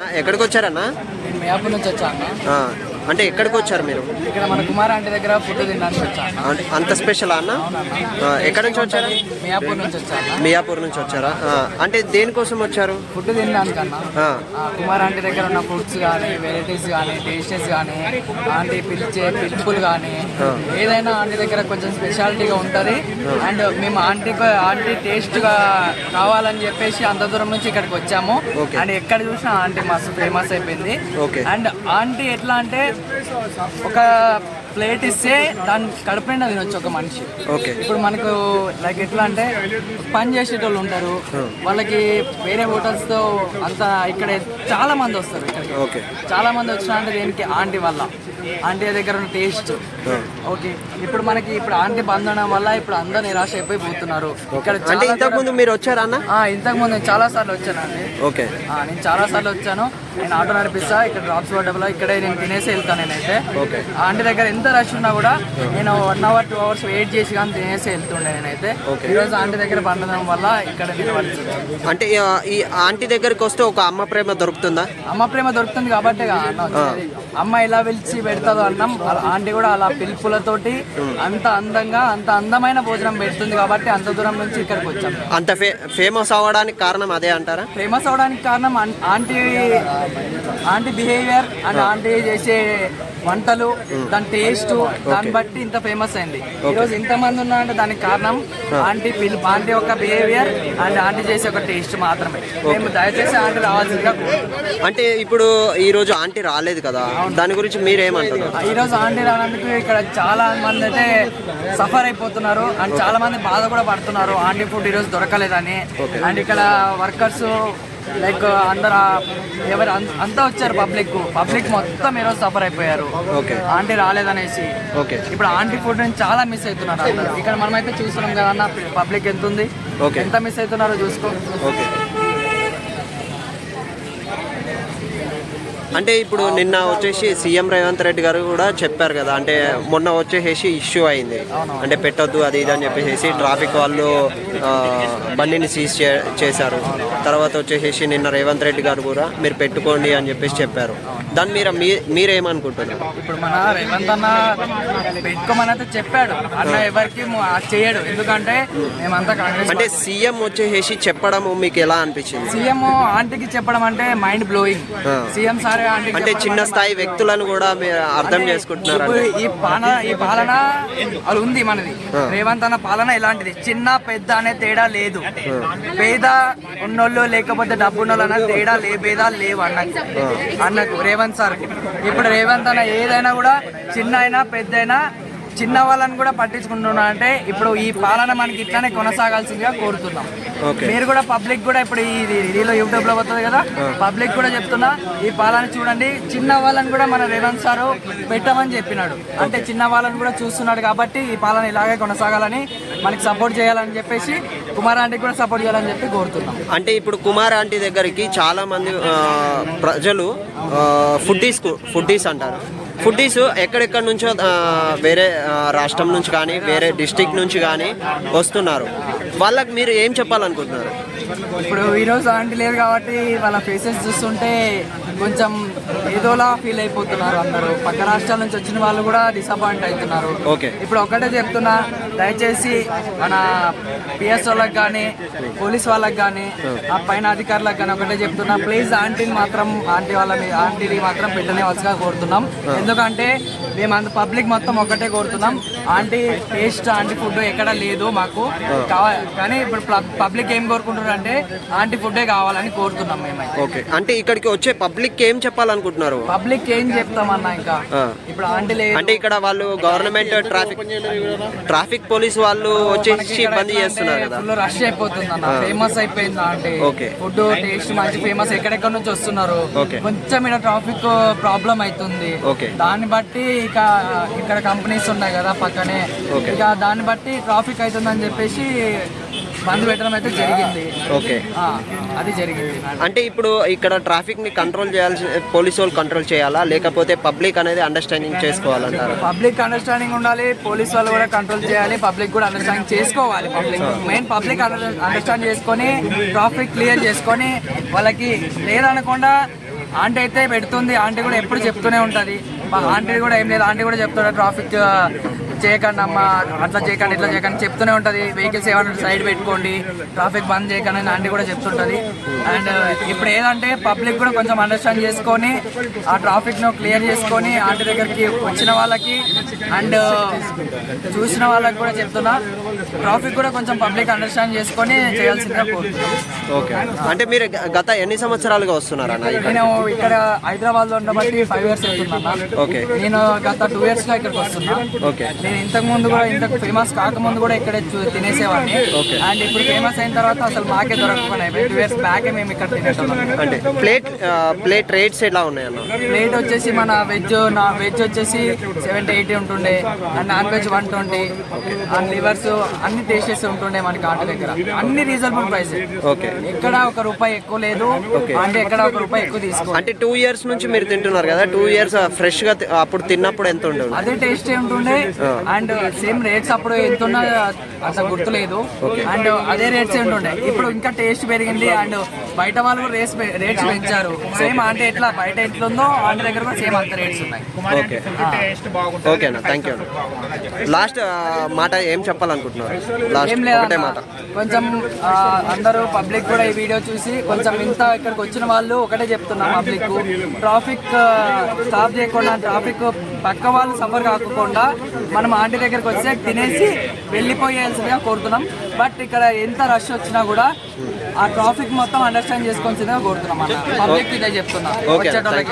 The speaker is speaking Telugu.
ఎక్కడికి వచ్చారన్నా నేను నుంచి వచ్చా అన్న. అంటే ఎక్కడికి వచ్చారు మీరు? ఇక్కడ మన కుమార్ ఆంటీ దగ్గర ఫుడ్ తినడానికి వచ్చా అన్న అం- అంత స్పెషల్ అన్న? ఎక్కడి నుంచి వచ్చారు? మియాపూర్ నుంచి వచ్చా అన్న మియాపూర్ నుంచి వచ్చారా? అంటే దేనికోసం వచ్చారు? ఫుడ్ తినడానికి అన్న ఆ, ఆ, కుమార్ ఆంటీ దగ్గర ఉన్న ఫుడ్స్ కానీ వెరైటీస్ కానీ టేస్టెస్ కానీ ఆంటీ పిలిచే పిలుపులు కానీ ఏదైనా ఆంటీ దగ్గర కొంచెం స్పెషాలిటీగా ఉంటుంది. అండ్ మేము ఆంటీ ఆంటీ టేస్ట్గా కావాలని చెప్పేసి అంత దూరం నుంచి ఇక్కడికి వచ్చాము. అండ్ ఎక్కడ చూసినా ఆంటీ మస్తు ఫేమస్ అయిపోయింది. అండ్ ఆంటీ ఎట్లా అంటే ఒక ప్లేట్ ఇస్తే దాన్ని కడుపు నిండా తినొచ్చు ఒక మనిషి. ఓకే. ఇప్పుడు మనకు లైక్ ఎట్లా అంటే పని చేసేటోళ్ళు ఉంటారు. వాళ్ళకి వేరే హోటల్స్తో అంత ఇక్కడ చాలా మంది వస్తారు ఇక్కడికి. ఓకే. చాలా మంది వచ్చిన అంటే దేనికి? ఆంటీ వల్ల ఆంటీ దగ్గర ఉన్న టేస్ట్. ఓకే. ఇప్పుడు మనకి ఇప్పుడు ఆంటీ అవడం వల్ల ఇప్పుడు అందరు నిరాశ అయిపోయి పోతున్నారు ఇక్కడ అంటే ఇంతకు ముందు మీరు వచ్చారా అన్న? ఇంతకు ముందు నేను చాలా సార్లు వచ్చానండి. ఓకే. నేను చాలా సార్లు వచ్చాను. నేను ఆటో నడిపిస్తా ఇక్కడ డ్రాప్స్ పడ్డప్పుడు ఇక్కడే నేను తినేసి వెళ్తాను నేనైతే. ఓకే. ఆంటీ దగ్గర ఎంత రష్ ఉన్నా కూడా నేను one hour two hours wait చేసి కానీ తినేసి వెళ్తుండే నేనైతే. ఓకే. ఈరోజు ఆంటీ దగ్గర పండడం వల్ల ఇక్కడ అంటే ఈ ఆంటీ దగ్గరికి వస్తే ఒక అమ్మ ప్రేమ దొరుకుతుందా? అమ్మ ప్రేమ దొరుకుతుంది కాబట్టి. అమ్మ ఎలా పిలిచి పెడతాదో అన్నం ఆంటీ కూడా అలా పిలుపులతోటి అంత అందంగా అంత అందమైన భోజనం పెడుతుంది కాబట్టి అంత దూరం నుంచి ఇక్కడికి వచ్చాం. అంత ఫేమస్ అవ్వడానికి కారణం అదే అంటారా? ఫేమస్ అవడానికి కారణం aunty aunty behaviour and aunty చేసే వంటలు దాని టేస్ట్ దాన్ని బట్టి ఇంత ఫేమస్ అయింది. ఈ రోజు ఇంత మంది ఉన్నా అంటే దానికి కారణం ఆంటీ పిలుపు ఆంటీ యొక్క బిహేవియర్ అండ్ ఆంటీ చేసే ఒక టేస్ట్ మాత్రమే. మేము దయచేసి ఆంటీ రావాల్సిందిగా. అంటే ఇప్పుడు ఈ రోజు ఆంటీ రాలేదు కదా? దాని గురించి మీరేమంటున్నారు ఈ రోజు ఆంటీ రానందుకు ఇక్కడ చాలా మంది అయితే సఫర్ అయిపోతున్నారు అండ్ చాలా మంది బాధ కూడా పడుతున్నారు. ఆంటీ ఫుడ్ ఈ రోజు దొరకలేదని అండ్ ఇక్కడ వర్కర్స్ లైక్ అందరు ఎవరు అంతా వచ్చారు పబ్లిక్. పబ్లిక్ మొత్తం ఈరోజు సఫర్ అయిపోయారు. ఓకే. ఆంటీ రాలేదనేసి. ఓకే. ఇప్పుడు ఆంటీ ఫుడ్ నుంచి చాలా మిస్ అవుతున్నారు ఇక్కడ మనమైతే చూస్తున్నాం కదా అన్న పబ్లిక్ ఎంత ఉంది. ఎంత మిస్ అవుతున్నారో చూసుకో. ఓకే. అంటే ఇప్పుడు నిన్న వచ్చేసి సీఎం రేవంత్ రెడ్డి గారు కూడా చెప్పారు కదా అంటే మొన్న వచ్చేసి ఇష్యూ అయింది. అంటే పెట్టొద్దు అది ఇది అని చెప్పేసి ట్రాఫిక్ వాళ్ళు బండిని సీజ్ చే- చేశారు. తర్వాత వచ్చేసి నిన్న రేవంత్ రెడ్డి గారు కూడా మీరు పెట్టుకోండి అని చెప్పేసి చెప్పారు. దాని మీద మీరేమనుకుంటున్నారు? ఇప్పుడు మన రేవంత్ అన్న పెట్టుకోమని అయితే చెప్పాడు. అన్న ఎవరికి చేయడు. ఎందుకంటే మేమంతా కాంగ్రెస్ అంటే సీఎం వచ్చేసి చెప్పడం మీకు ఎలా అనిపించింది? సీఎం ఆంటీకి చెప్పడం అంటే మైండ్ బ్లోయింగ్. సీఎం సార్ ఆంటీకి అంటే చిన్న స్థాయి వ్యక్తులను కూడా మీరు అర్థం చేసుకుంటున్నారు ఈ పాలన ఈ పాలన అది ఉంది మనది. రేవంత్ అన్న పాలన ఇలాంటిది చిన్న పెద్ద అనే తేడా లేదు. పేద ఉన్నోళ్ళు లేకపోతే డబ్బు ఉన్నోళ్ళు అన్న తేడా లే భేదాలు లేవు అన్నకు. అన్నకు. రేవంత్ సార్ ఇప్పుడు రేవంత్ అన్న ఏదైనా కూడా చిన్న అయినా పెద్ద అయినా చిన్న వాళ్ళని కూడా పట్టించుకుంటున్నా అంటే ఇప్పుడు ఈ పాలన మనకి ఇట్లానే కొనసాగాల్సిందిగా కోరుతున్నాం. మీరు కూడా పబ్లిక్ కూడా ఇప్పుడు ఇది ఇదిలో యూట్యూబ్లో వస్తుంది కదా పబ్లిక్ కూడా చెప్తున్నా ఈ పాలన చూడండి చిన్న వాళ్ళని కూడా మన రేవంత్ సారు పెట్టమని చెప్పినాడు. అంటే చిన్న వాళ్ళని కూడా చూస్తున్నాడు కాబట్టి ఈ పాలన ఇలాగే కొనసాగాలని మనకి సపోర్ట్ చేయాలని చెప్పేసి కుమార్ ఆంటీకి కూడా సపోర్ట్ చేయాలని చెప్పి కోరుతున్నాం. అంటే ఇప్పుడు కుమార్ ఆంటీ దగ్గరికి చాలా మంది ప్రజలు ఫుడ్డీస్ ఫుడ్డీస్ అంటారు. ఫుడ్డీస్ ఎక్కడెక్కడ నుంచో వేరే రాష్ట్రం నుంచి కానీ వేరే డిస్టిక్ నుంచి కానీ వస్తున్నారు. వాళ్ళకి మీరు ఏం చెప్పాలనుకుంటున్నారు? ఇప్పుడు ఈరోజు ఆంటీ లేరు కాబట్టి వాళ్ళ ఫేసెస్ చూస్తుంటే కొంచెం ఏదోలా ఫీల్ అయిపోతున్నారు అందరూ. పక్క రాష్ట్రాల నుంచి వచ్చిన వాళ్ళు కూడా డిసప్పాయింట్ అవుతున్నారు. ఓకే. ఇప్పుడు ఒకటే చెప్తున్నా దయచేసి మన పిఎస్ వాళ్ళకి కానీ పోలీస్ వాళ్ళకి కానీ ఆ పైన అధికారులకు కానీ ఒకటే చెప్తున్నా ప్లీజ్ ఆంటీని మాత్రం ఆంటీ వాళ్ళ మీ- ఆంటీని మాత్రం పెట్టనేవలసిగా కోరుతున్నాం. ఎందుకంటే మేము అంత పబ్లిక్ మొత్తం ఒకటే కోరుతున్నాం. ఆంటీ టేస్ట్ ఆంటీ ఫుడ్ ఎక్కడ లేదు మాకు. కానీ ఇప్పుడు పబ్లిక్ ఏం కోరుకుంటున్నారు అంటే ఆంటీ ఫుడ్డే కావాలని కోరుతున్నాం మేమైతే. ఓకే. అంటే ఇక్కడికి వచ్చే పబ్లిక్ ఏం చెప్పాలనుకుంటున్నారు? పబ్లిక్ ఏం చెప్తామన్నా ఇంకా. ఇప్పుడు ఆంటీ లేదు. అంటే ఇక్కడ వాళ్ళు గవర్నమెంట్ ట్రాఫిక్ ట్రాఫిక్ పోలీస్ వాళ్ళు వచ్చేసి ఇబ్బంది చేస్తున్నారు కదా. ఫుల్ రష్ అయిపోతుంది అన్న ఫేమస్ అయిపోయింది అంటే ఓకే. ఫుడ్ టేస్ట్ మంచి ఫేమస్ ఎక్కడెక్కడ నుంచి వస్తున్నారు? ఓకే. కొంచెం ఇక్కడ ట్రాఫిక్ ప్రాబ్లం అవుతుంది. ఓకే. దాన్ని బట్టి ఇక ఇక్కడ కంపెనీస్ ఉన్నాయి కదా పక్కనే. ఇక దాన్ని బట్టి ట్రాఫిక్ అవుతుందని చెప్పేసి బంద్ పెట్టడం అయితే జరిగింది. ఓకే. అది జరిగింది. అంటే ఇప్పుడు ఇక్కడ ట్రాఫిక్ని కంట్రోల్ చేయాల్సి పోలీసు వాళ్ళు కంట్రోల్ చేయాలా? లేకపోతే పబ్లిక్ అనేది అండర్స్టాండింగ్ చేసుకోవాలంటారు? పబ్లిక్ అండర్స్టాండింగ్ ఉండాలి పోలీస్ వాళ్ళు కూడా కంట్రోల్ చేయాలి పబ్లిక్ కూడా అండర్స్టాండింగ్ చేసుకోవాలి. పబ్లిక్ మెయిన్ పబ్లిక్ అండర్స్టాండ్ చేసుకొని ట్రాఫిక్ క్లియర్ చేసుకొని వాళ్ళకి లేదనకుండా ఆంటీ అయితే పెడుతుంది ఆంటీ కూడా ఎప్పుడు చెప్తూనే ఉంటది. ఆంటీ కూడా ఏం లేదు. ఆంటీ కూడా చెప్తాడు ట్రాఫిక్ చేయకండి అమ్మా అట్లా చేయకండి ఇట్లా చేయకండి చెప్తూనే ఉంటది. వెహికల్స్ ఏమైనా సైడ్ పెట్టుకోండి ట్రాఫిక్ బంద్ చేయకండి అని కూడా చెప్తుంటది. అండ్ ఇప్పుడు ఏదంటే పబ్లిక్ కూడా కొంచెం అండర్స్టాండ్ చేసుకొని ఆ ట్రాఫిక్ను క్లియర్ చేసుకొని ఆంటీ దగ్గరికి వచ్చిన వాళ్ళకి అండ్ చూసిన వాళ్ళకి కూడా చెప్తున్నా. ట్రాఫిక్ కూడా కొంచెం పబ్లిక్ అండర్స్టాండ్ చేసుకొని చేయాల్సిందిగా కోరుతున్నాను ఓకే అంటే మీరు గత ఎన్ని సంవత్సరాలుగా వస్తున్నారన్న ఇక్కడ? నేను ఇక్కడ హైదరాబాద్లో ఉండబట్టి ఫైవ్ ఇయర్స్ అవుతున్నా ఓకే నేను గత టూ ఇయర్స్గా ఇక్కడికి వస్తున్నా. ఓకే నేను ఇంతకు ముందు కూడా ఇంతకు ఫేమస్ కాకముందు కూడా ఇక్కడే తినేసేవాడిని. అండ్ ఇప్పుడు ఫేమస్ అయిన తర్వాత అసలు మాకే దొరకకుండా అయిపోయింది టూ ఇయర్స్ బ్యాకే మేము ఇక్కడ తినేటోళ్ళం. అంటే ప్లేట్ ప్లేట్ రేట్స్ ఎలా ఉన్నాయన్న? ప్లేట్ వచ్చేసి మన వెజ్ నా వెజ్ వచ్చేసి సెవెంటీ ఎయిటీ ఉంటుండే and non veg one twenty and livers అన్ని టేస్టెస్ ఉంటుండే మనకి ఆంటీ దగ్గర. అన్ని రీజనబుల్ ప్రైస్ ఓకే. ఎక్కడ ఒక రూపాయి ఎక్కువ లేదు అంటే ఎక్కడ ఒక రూపాయి ఎక్కువ తీసుకో అంటే టూ ఇయర్స్ నుంచి మీరు తింటున్నారు కదా టూ ఇయర్స్ ఫ్రెష్గా అప్పుడు తిన్నప్పుడు ఎంత ఉండేది అదే టేస్ట్ ఉంటుండే. అండ్ సేమ్ రేట్స్ అప్పుడు ఎంత ఉన్నా అసలు గుర్తులేదు. అండ్ అదే రేట్స్ ఉంటుండే ఇప్పుడు ఇంకా టేస్ట్ పెరిగింది అండ్ బయట వాళ్ళు కూడా రేట్స్ రేట్స్ పెంచారు. సేమ్ అంటే ఎట్లా? బయట ఎట్లా ఉందో దగ్గర కూడా సేమ్ అంత రేట్స్ ఉన్నాయి. ఓకే ఓకే అన్న థ్యాంక్ యూ లాస్ట్ మాట ఏం చెప్పాలనుకుంటున్నారు? ఏం లేదా మాట. కొంచెం అందరూ పబ్లిక్ కూడా ఈ వీడియో చూసి కొంచెం ఇంత ఇక్కడికి వచ్చిన వాళ్ళు ఒకటే చెప్తున్నా పబ్లిక్. ట్రాఫిక్ స్టాప్ చేయకుండా ట్రాఫిక్ పక్క వాళ్ళు సఫర్ కాకుండా మనం ఆంటీ దగ్గరికి వస్తే తినేసి వెళ్ళిపోయాల్సిందిగా కోరుతున్నాం. బట్ ఇక్కడ ఎంత రష్ వచ్చినా కూడా ఆ ట్రాఫిక్ మొత్తం అండర్స్టాండ్ చేసుకోవాల్సిందిగా కోరుతున్నాం అన్న. పబ్లిక్ ఇదే చెప్తున్నా. వచ్చేటోళ్ళకి